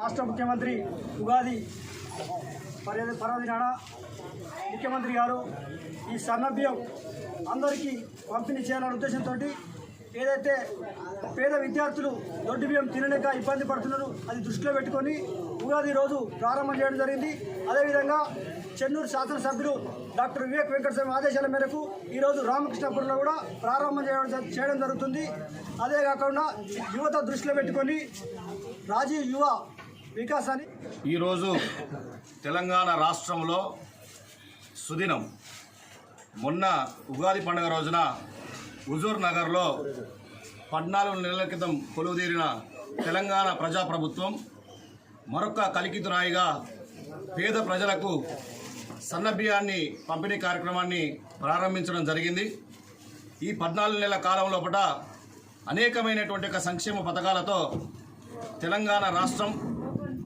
రాష్ట్ర ముఖ్యమంత్రి ఉగాది పర్యద పర్వదినాడ ముఖ్యమంత్రి గారు ఈ సన్నభ్యం అందరికీ పంపిణీ చేయాలనే ఉద్దేశంతో ఏదైతే పేద విద్యార్థులు దొడ్డు బియ్యం తినలేక ఇబ్బంది పడుతున్నారు అది దృష్టిలో పెట్టుకొని ఉగాది రోజు ప్రారంభం చేయడం జరిగింది. అదేవిధంగా చెన్నూరు శాసనసభ్యులు డాక్టర్ వివేక్ వెంకటస్వామి ఆదేశాల మేరకు ఈరోజు రామకృష్ణపురంలో కూడా ప్రారంభం చేయడం చేయడం జరుగుతుంది. అదే కాకుండా యువత దృష్టిలో పెట్టుకొని రాజీవ్ యువ వికాసాన్ని ఈరోజు తెలంగాణ రాష్ట్రంలో సుదినం. మొన్న ఉగాది పండుగ రోజున హుజూర్ నగర్లో పద్నాలుగు నెలల క్రితం కొలువుదీరిన తెలంగాణ ప్రజాప్రభుత్వం మరొక కలికితురాయిగా పేద ప్రజలకు సన్నబియ్యాన్ని పంపిణీ కార్యక్రమాన్ని ప్రారంభించడం జరిగింది. ఈ పద్నాలుగు నెలల కాలం లోపల అనేకమైనటువంటి సంక్షేమ పథకాలతో తెలంగాణ రాష్ట్రం